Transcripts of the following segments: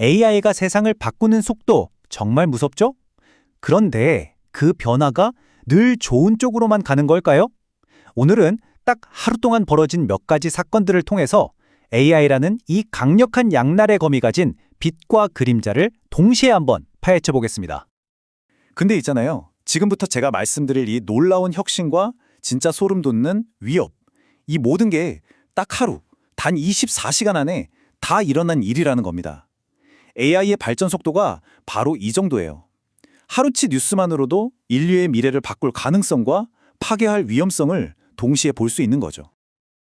AI가 세상을 바꾸는 속도 정말 무섭죠? 그런데 그 변화가 늘 좋은 쪽으로만 가는 걸까요? 오늘은 딱 하루 동안 벌어진 몇 가지 사건들을 통해서 AI라는 이 강력한 양날의 검이 가진 빛과 그림자를 동시에 한번 파헤쳐 보겠습니다. 근데 있잖아요. 지금부터 제가 말씀드릴 이 놀라운 혁신과 진짜 소름 돋는 위협. 이 모든 게 딱 하루, 단 24시간 안에 다 일어난 일이라는 겁니다. AI의 발전 속도가 바로 이 정도예요. 하루치 뉴스만으로도 인류의 미래를 바꿀 가능성과 파괴할 위험성을 동시에 볼 수 있는 거죠.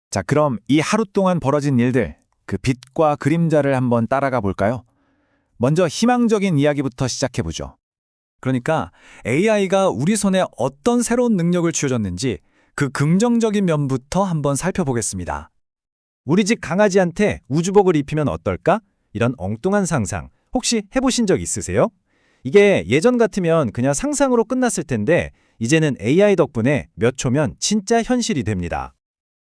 자, 그럼 이 하루 동안 벌어진 일들, 그 빛과 그림자를 한번 따라가 볼까요? 먼저 희망적인 이야기부터 시작해 보죠. 그러니까 AI가 우리 손에 어떤 새로운 능력을 쥐어줬는지 그 긍정적인 면부터 한번 살펴보겠습니다. 우리 집 강아지한테 우주복을 입히면 어떨까? 이런 엉뚱한 상상 혹시 해보신 적 있으세요? 이게 예전 같으면 그냥 상상으로 끝났을 텐데 이제는 AI 덕분에 몇 초면 진짜 현실이 됩니다.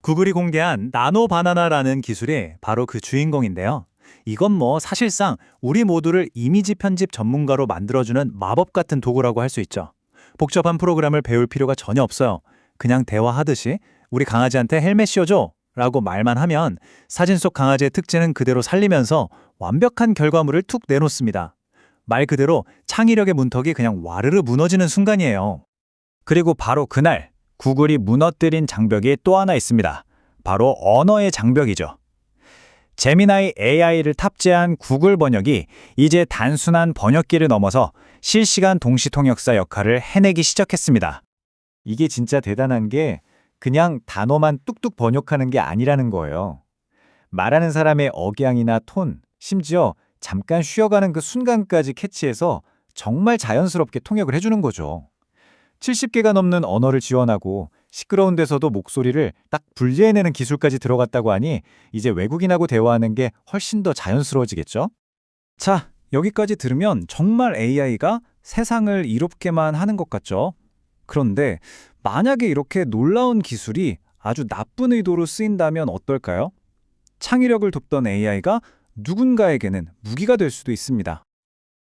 구글이 공개한 나노 바나나라는 기술이 바로 그 주인공인데요. 이건 뭐 사실상 우리 모두를 이미지 편집 전문가로 만들어주는 마법 같은 도구라고 할 수 있죠. 복잡한 프로그램을 배울 필요가 전혀 없어요. 그냥 대화하듯이 우리 강아지한테 헬멧 씌워줘 라고 말만 하면 사진 속 강아지의 특징은 그대로 살리면서 완벽한 결과물을 툭 내놓습니다. 말 그대로 창의력의 문턱이 그냥 와르르 무너지는 순간이에요. 그리고 바로 그날 구글이 무너뜨린 장벽이 또 하나 있습니다. 바로 언어의 장벽이죠. 제미나이 AI를 탑재한 구글 번역이 이제 단순한 번역기를 넘어서 실시간 동시 통역사 역할을 해내기 시작했습니다. 이게 진짜 대단한 게 그냥 단어만 뚝뚝 번역하는 게 아니라는 거예요. 말하는 사람의 억양이나 톤, 심지어 잠깐 쉬어가는 그 순간까지 캐치해서 정말 자연스럽게 통역을 해주는 거죠. 70개가 넘는 언어를 지원하고 시끄러운 데서도 목소리를 딱 분리해내는 기술까지 들어갔다고 하니 이제 외국인하고 대화하는 게 훨씬 더 자연스러워지겠죠? 자, 여기까지 들으면 정말 AI가 세상을 이롭게만 하는 것 같죠? 그런데 만약에 이렇게 놀라운 기술이 아주 나쁜 의도로 쓰인다면 어떨까요? 창의력을 돕던 AI가 누군가에게는 무기가 될 수도 있습니다.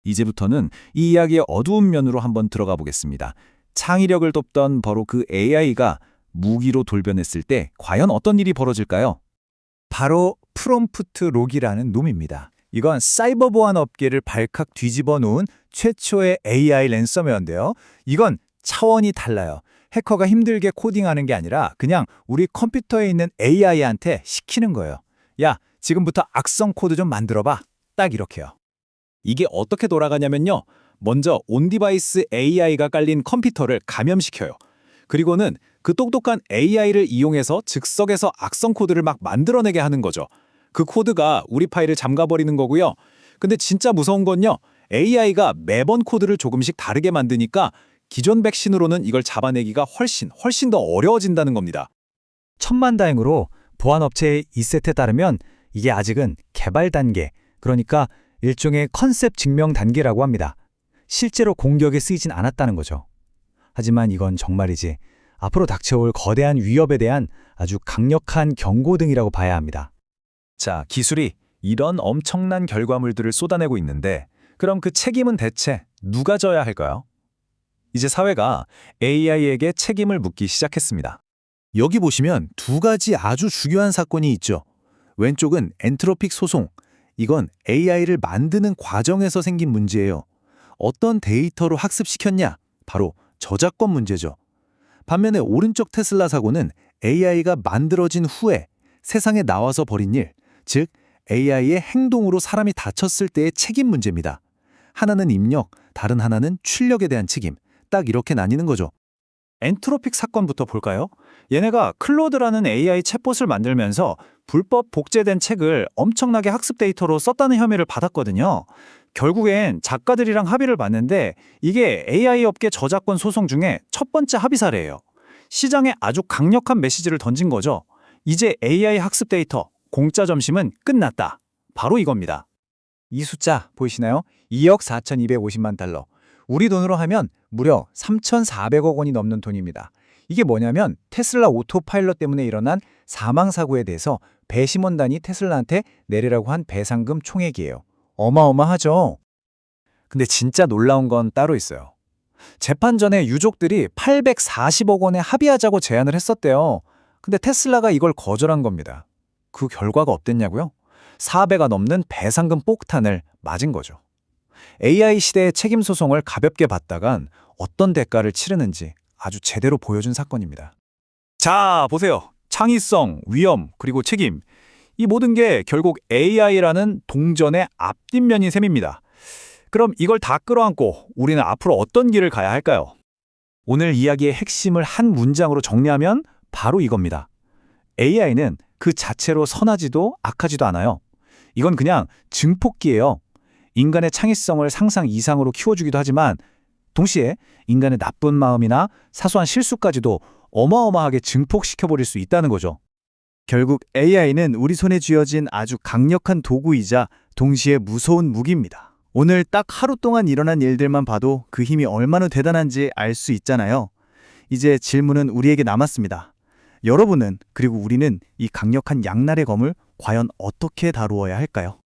이제부터는 이 이야기의 어두운 면으로 한번 들어가 보겠습니다. 창의력을 돕던 바로 그 AI가 무기로 돌변했을 때 과연 어떤 일이 벌어질까요? 바로 프롬프트 록이라는 놈입니다. 이건 사이버 보안 업계를 발칵 뒤집어 놓은 최초의 AI 랜섬웨어인데요. 이건 차원이 달라요. 해커가 힘들게 코딩하는 게 아니라 그냥 우리 컴퓨터에 있는 AI한테 시키는 거예요. 야, 지금부터 악성 코드 좀 만들어봐. 딱 이렇게요. 이게 어떻게 돌아가냐면요. 먼저 온디바이스 AI가 깔린 컴퓨터를 감염시켜요. 그리고는 그 똑똑한 AI를 이용해서 즉석에서 악성 코드를 막 만들어내게 하는 거죠. 그 코드가 우리 파일을 잠가버리는 거고요. 근데 진짜 무서운 건요. AI가 매번 코드를 조금씩 다르게 만드니까 기존 백신으로는 이걸 잡아내기가 훨씬 훨씬 더 어려워진다는 겁니다. 천만 다행으로 보안업체의 이셋에 따르면 이게 아직은 개발 단계, 그러니까 일종의 컨셉 증명 단계라고 합니다. 실제로 공격에 쓰이진 않았다는 거죠. 하지만 이건 정말이지 앞으로 닥쳐올 거대한 위협에 대한 아주 강력한 경고등이라고 봐야 합니다. 자, 기술이 이런 엄청난 결과물들을 쏟아내고 있는데 그럼 그 책임은 대체 누가 져야 할까요? 이제 사회가 AI에게 책임을 묻기 시작했습니다. 여기 보시면 두 가지 아주 중요한 사건이 있죠. 왼쪽은 엔트로픽 소송. 이건 AI를 만드는 과정에서 생긴 문제예요. 어떤 데이터로 학습시켰냐? 바로 저작권 문제죠. 반면에 오른쪽 테슬라 사고는 AI가 만들어진 후에 세상에 나와서 벌인 일, 즉 AI의 행동으로 사람이 다쳤을 때의 책임 문제입니다. 하나는 입력, 다른 하나는 출력에 대한 책임. 딱 이렇게 나뉘는 거죠. 엔트로픽 사건부터 볼까요? 얘네가 클로드라는 AI 챗봇을 만들면서 불법 복제된 책을 엄청나게 학습 데이터로 썼다는 혐의를 받았거든요. 결국엔 작가들이랑 합의를 봤는데 이게 AI 업계 저작권 소송 중에 첫 번째 합의 사례예요. 시장에 아주 강력한 메시지를 던진 거죠. 이제 AI 학습 데이터 공짜 점심은 끝났다. 바로 이겁니다. 이 숫자 보이시나요? 2억 4,250만 달러. 우리 돈으로 하면 무려 3,400억 원이 넘는 돈입니다. 이게 뭐냐면 테슬라 오토파일럿 때문에 일어난 사망 사고에 대해서 배심원단이 테슬라한테 내리라고 한 배상금 총액이에요. 어마어마하죠. 근데 진짜 놀라운 건 따로 있어요. 재판 전에 유족들이 840억 원에 합의하자고 제안을 했었대요. 근데 테슬라가 이걸 거절한 겁니다. 그 결과가 어땠냐고요? 4배가 넘는 배상금 폭탄을 맞은 거죠. AI 시대의 책임 소송을 가볍게 봤다간 어떤 대가를 치르는지 아주 제대로 보여준 사건입니다. 자, 보세요. 창의성, 위험, 그리고 책임. 이 모든 게 결국 AI라는 동전의 앞뒷면인 셈입니다. 그럼 이걸 다 끌어안고 우리는 앞으로 어떤 길을 가야 할까요? 오늘 이야기의 핵심을 한 문장으로 정리하면 바로 이겁니다. AI는 그 자체로 선하지도 악하지도 않아요. 이건 그냥 증폭기예요. 인간의 창의성을 상상 이상으로 키워주기도 하지만 동시에 인간의 나쁜 마음이나 사소한 실수까지도 어마어마하게 증폭시켜버릴 수 있다는 거죠. 결국 AI는 우리 손에 쥐어진 아주 강력한 도구이자 동시에 무서운 무기입니다. 오늘 딱 하루 동안 일어난 일들만 봐도 그 힘이 얼마나 대단한지 알 수 있잖아요. 이제 질문은 우리에게 남았습니다. 여러분은 그리고 우리는 이 강력한 양날의 검을 과연 어떻게 다루어야 할까요?